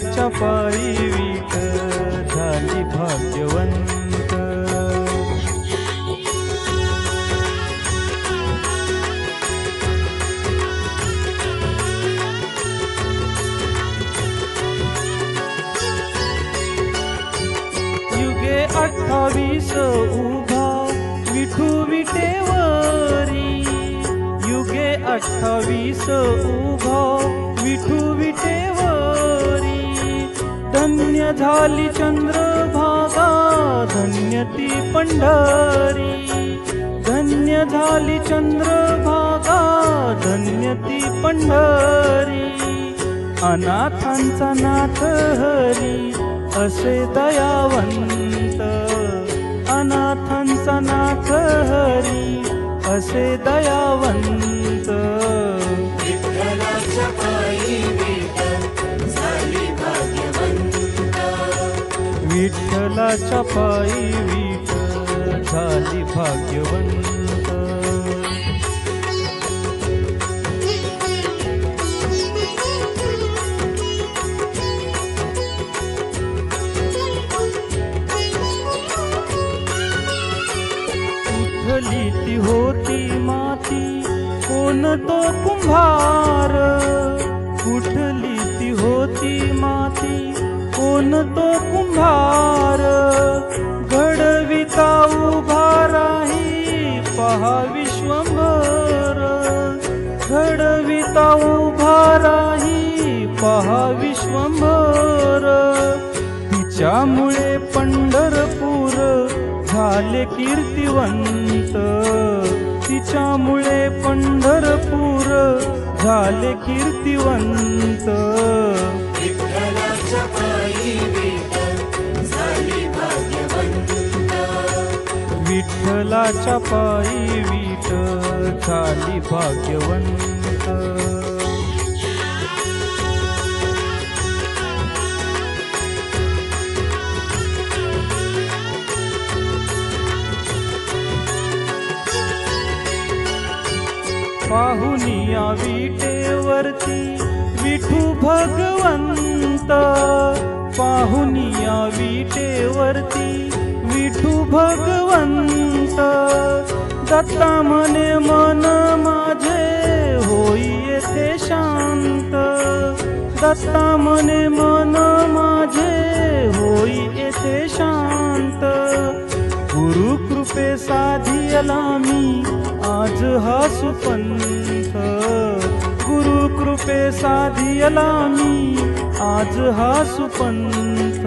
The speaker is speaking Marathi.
त्याच्या पायी वीट झाली भाग्यवंत. युगे अठ्ठावीस उभा विठू विटेवरी. युगे अठ्ठावीस उभा धन्य झाली चंद्रभागा धन्य ती पंढरी. धन्य झाली चंद्रभागा धन्य ती पंढरी. अनाथांचा नाथ हरी असे दयावंत. अनाथांचा नाथ हरी असे दयावंत. विठ्ठलाच्या पायी विठ झाली भाग्यवंत. उठली ती होती माती कोण तो कुंभार राही पहा विश्वंभर. घडविता उभा राही पहा विश्वंभर. तिच्यामुळे पंढरपूर झाले कीर्तिवंत. तिच्यामुळे पंढरपूर झाले कीर्तिवंत. देवाच्या पायी विठ झाली भाग्यवंत. पाहुनिया विटेवरती विठू भगवंत. पाहुनिया विटेवरती विठू भगवंत. दत्ता मने मन माझे होई येथे शांत. दत्ता मने मन माझे होई येथे शांत. गुरु कृपे साधियला मी आज हा सुपंथ गुरु कृपे साधियला मी आज हा सुपंथ